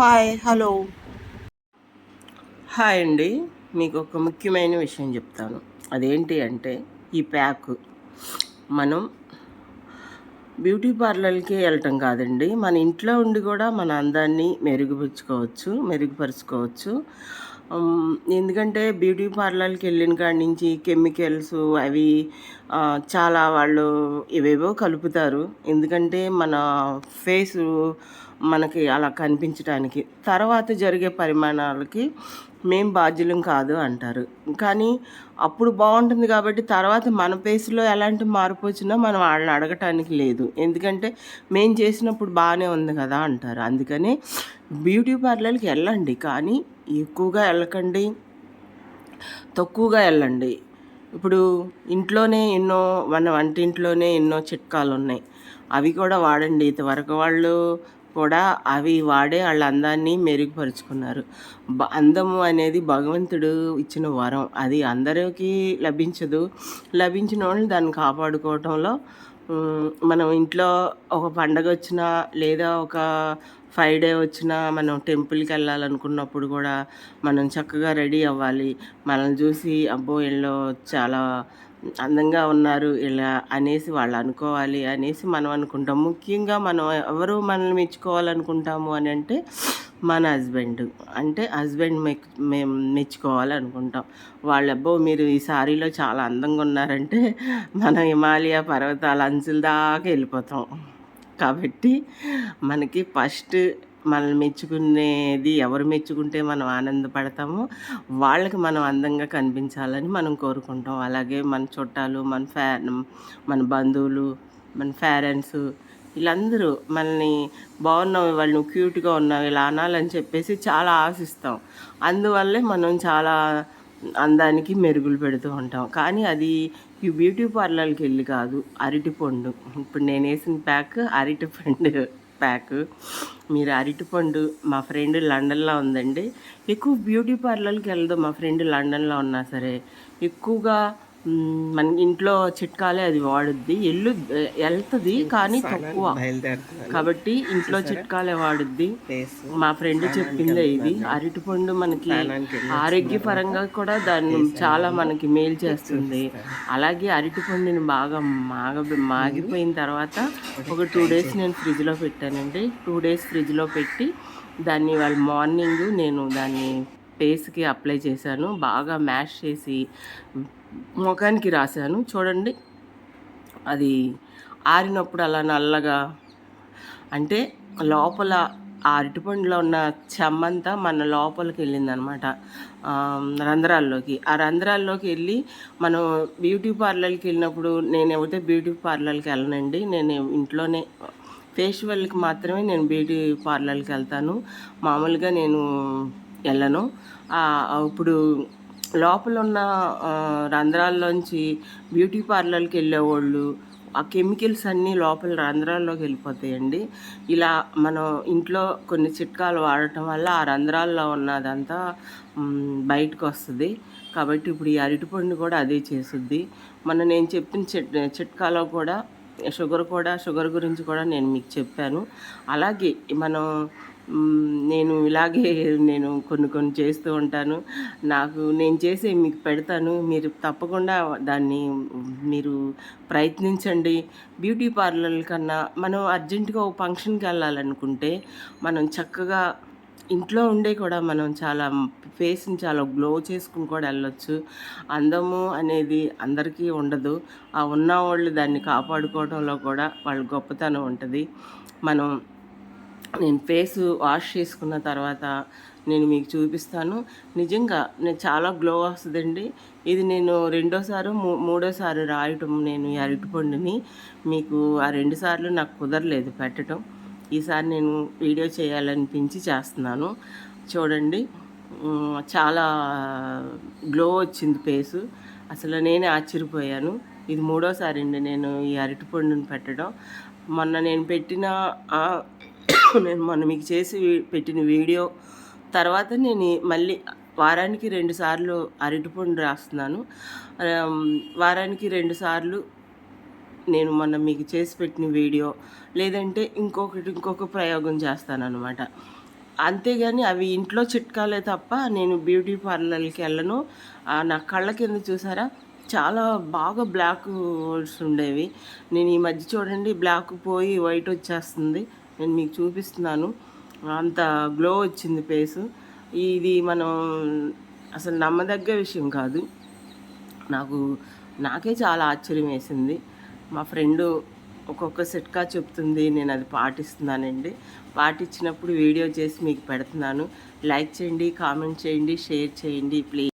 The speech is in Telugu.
Hi hello. హాయ్ అండి. మీకు ఒక ముఖ్యమైన విషయం చెప్తాను. అదేంటి అంటే ఈ ప్యాక్ మనం బ్యూటీ పార్లర్కి వెళ్ళటం కాదండి. మన ఇంట్లో ఉండి కూడా మన అందాన్ని మెరుగుపరుచుకోవచ్చు మెరుగుపరుచుకోవచ్చు. ఎందుకంటే బ్యూటీ పార్లర్కి వెళ్ళిన కాడి నుంచి కెమికల్స్ అవి చాలా వాళ్ళు ఇవేవో కలుపుతారు. ఎందుకంటే మన ఫేసు మనకి అలా కనిపించడానికి తర్వాత జరిగే పరిమాణాలకి మేం బాధ్యులం కాదు అంటారు. కానీ అప్పుడు బాగుంటుంది కాబట్టి తర్వాత మన పేసులో ఎలాంటి మార్పు వచ్చినా మనం వాళ్ళని అడగటానికి లేదు. ఎందుకంటే మేం చేసినప్పుడు బాగానే ఉంది కదా అంటారు. అందుకని బ్యూటీ పార్లర్కి వెళ్ళండి. కానీ ఎక్కువగా వెళ్ళకండి. తక్కువగా వెళ్ళండి. ఇప్పుడు ఇంట్లోనే ఎన్నో మన వంటింట్లోనే ఎన్నో చిట్కాలు ఉన్నాయి అవి కూడా వాడండి. ఇంతవరకు వాళ్ళు కూడా అవి వాడే వాళ్ళ అందాన్ని మెరుగుపరుచుకున్నారు అందము అనేది భగవంతుడు ఇచ్చిన వరం. అది అందరికీ లభించదు. లభించిన వాళ్ళు దాన్ని కాపాడుకోవటంలో మనం ఇంట్లో ఒక పండగ వచ్చినా లేదా ఒక ఫైవ్ డే వచ్చినా మనం టెంపుల్కి వెళ్ళాలనుకున్నప్పుడు కూడా మనం చక్కగా రెడీ అవ్వాలి. మనల్ని చూసి అబ్బో వీళ్ళు చాలా అందంగా ఉన్నారు ఇలా అనేసి వాళ్ళు అనుకోవాలి. అనేసి మనం అనుకుంటాం. ముఖ్యంగా మనం ఎవరు మనల్ని మెచ్చుకోవాలనుకుంటాము అని అంటే మన హస్బెండ్. అంటే హస్బెండ్ మెక్ మేము మెచ్చుకోవాలనుకుంటాం. వాళ్ళబ్బో మీరు ఈ సారీలో చాలా అందంగా ఉన్నారంటే మనం హిమాలయ పర్వతాల అంచుల దాకా వెళ్ళిపోతాం. కాబట్టి మనకి ఫస్ట్ మనల్ని మెచ్చుకునేది ఎవరు మెచ్చుకుంటే మనం ఆనందపడతామో వాళ్ళకి మనం అందంగా కనిపించాలని మనం కోరుకుంటాం. అలాగే మన చుట్టాలు మన ఫ్యా మన బంధువులు మన పేరెంట్స్ వీళ్ళందరూ మనల్ని బాగున్నావు వాళ్ళు నువ్వు క్యూట్గా ఉన్నావు ఇలా అనాలని చెప్పేసి చాలా ఆశిస్తాం. అందువల్లే మనం చాలా అందానికి మెరుగులు పెడుతూ ఉంటాం. కానీ అది ఈ బ్యూటీ పార్లర్కి వెళ్ళి కాదు అరటిపండు ఇప్పుడు నేను వేసిన ప్యాక్ అరటిపండు ప్యాక్. మీరు అరటిపండు మా ఫ్రెండ్ లండన్లో ఉందండి. ఎక్కువ బ్యూటీ పార్లర్కి వెళ్దాం మా ఫ్రెండ్ లండన్లో ఉన్నా సరే. ఎక్కువగా మన ఇంట్లో చిట్కాలే అది వాడుద్ది. ఎల్లు వెళ్తుంది కానీ తక్కువ. కాబట్టి ఇంట్లో చిట్కాలే వాడుద్ది. మా ఫ్రెండ్ చెప్పిందే ఇది. అరటిపండు మనకి ఆరోగ్యపరంగా కూడా దాన్ని చాలా మనకి మేలు చేస్తుంది. అలాగే అరటిపండుని బాగా మాగ మాగిపోయిన తర్వాత ఒక టూ డేస్ నేను ఫ్రిడ్జ్లో పెట్టానండి. టూ డేస్ ఫ్రిడ్జ్లో పెట్టి దాన్ని వాళ్ళ మార్నింగ్ నేను దాన్ని ఫేస్కి అప్లై చేశాను. బాగా మ్యాష్ చేసి ముఖానికి రాశాను. చూడండి. అది ఆరినప్పుడు అలా నల్లగా అంటే లోపల ఆ అరటిపండులో ఉన్న చెమ్మంతా మన లోపలికి వెళ్ళిందనమాట. రంధ్రాల్లోకి. ఆ రంధ్రాల్లోకి వెళ్ళి మనం బ్యూటీ పార్లర్కి వెళ్ళినప్పుడు నేను ఎవరితే బ్యూటీ పార్లర్కి వెళ్ళనండి. నేను ఇంట్లోనే ఫేషియల్కి మాత్రమే నేను బ్యూటీ పార్లర్కి వెళ్తాను. మామూలుగా నేను వెళ్ళను. ఇప్పుడు లోపల ఉన్న రంధ్రాల్లోంచి బ్యూటీ పార్లర్కి వెళ్ళేవాళ్ళు. ఆ కెమికల్స్ అన్నీ లోపల రంధ్రాల్లోకి వెళ్ళిపోతాయండి. ఇలా మనం ఇంట్లో కొన్ని చిట్కాలు వాడటం వల్ల ఆ రంధ్రాల్లో ఉన్నదంతా బయటకు వస్తుంది కాబట్టి ఇప్పుడు ఈ అరటిపండు కూడా అదే చేస్తుంది మన నేను చెప్పిన చిట్ చిట్కాలో కూడా షుగర్ కూడా షుగర్ గురించి కూడా నేను మీకు చెప్పాను. అలాగే మనం నేను ఇలాగే నేను కొన్ని కొన్ని చేస్తూ ఉంటాను. నాకు నేను చేసి మీకు పెడతాను. మీరు తప్పకుండా దాన్ని మీరు ప్రయత్నించండి. బ్యూటీ పార్లర్ల కన్నా మనం అర్జెంటుగా ఓ ఫంక్షన్కి వెళ్ళాలనుకుంటే మనం చక్కగా ఇంట్లో ఉండే కూడా మనం చాలా ఫేస్ని చాలా గ్లో చేసుకుని కూడా వెళ్ళొచ్చు. అందము అనేది అందరికీ ఉండదు. ఆ ఉన్న వాళ్ళు దాన్ని కాపాడుకోవడంలో కూడా వాళ్ళ గొప్పతనం ఉంటుంది. మనం నేను ఫేస్ వాష్ చేసుకున్న తర్వాత నేను మీకు చూపిస్తాను. నిజంగా నేను చాలా గ్లో వస్తుందండి. ఇది నేను రెండోసారి మూ మూడోసారి రాయటం నేను ఈ అరటిపండుని మీకు ఆ రెండు సార్లు నాకు కుదరలేదు పెట్టడం ఈసారి నేను వీడియో చేయాలనిపించి చేస్తున్నాను. చూడండి చాలా గ్లో వచ్చింది ఫేసు. అసలు నేనే ఆశ్చర్యపోయాను. ఇది మూడోసారి అండి నేను ఈ అరటిపండుని పెట్టడం. మొన్న నేను పెట్టిన నేను మొన్న మీకు చేసి పెట్టిన వీడియో. తర్వాత నేను మళ్ళీ వారానికి రెండు సార్లు అరటిపండు రాస్తున్నాను. వారానికి రెండు సార్లు నేను మొన్న మీకు చేసి పెట్టిన వీడియో. లేదంటే ఇంకొకటి ఇంకొక ప్రయోగం చేస్తాను అనమాట అంతేగాని అవి ఇంట్లో చిట్కాలే తప్ప నేను బ్యూటీ పార్లర్కి వెళ్ళను. ఆ, నా కళ్ళ కింద చూసారా? చాలా బాగా బ్లాక్ హోల్స్ ఉండేవి. నేను ఈ మధ్య చూడండి బ్లాక్ పోయి వైట్ వచ్చేస్తుంది. నేను మీకు చూపిస్తున్నాను. అంత గ్లో వచ్చింది ఫేస్ ఇది మనం అసలు నమ్మదగ్గ విషయం కాదు. నాకు నాకే చాలా ఆశ్చర్యం వేసింది. మా ఫ్రెండు ఒక్కొక్క సెట్కా చెప్తుంది నేను అది పాటిస్తున్నానండి. పాటించినప్పుడు వీడియో చేసి మీకు పెడుతున్నాను. లైక్ చేయండి కామెంట్ చేయండి షేర్ చేయండి ప్లీజ్.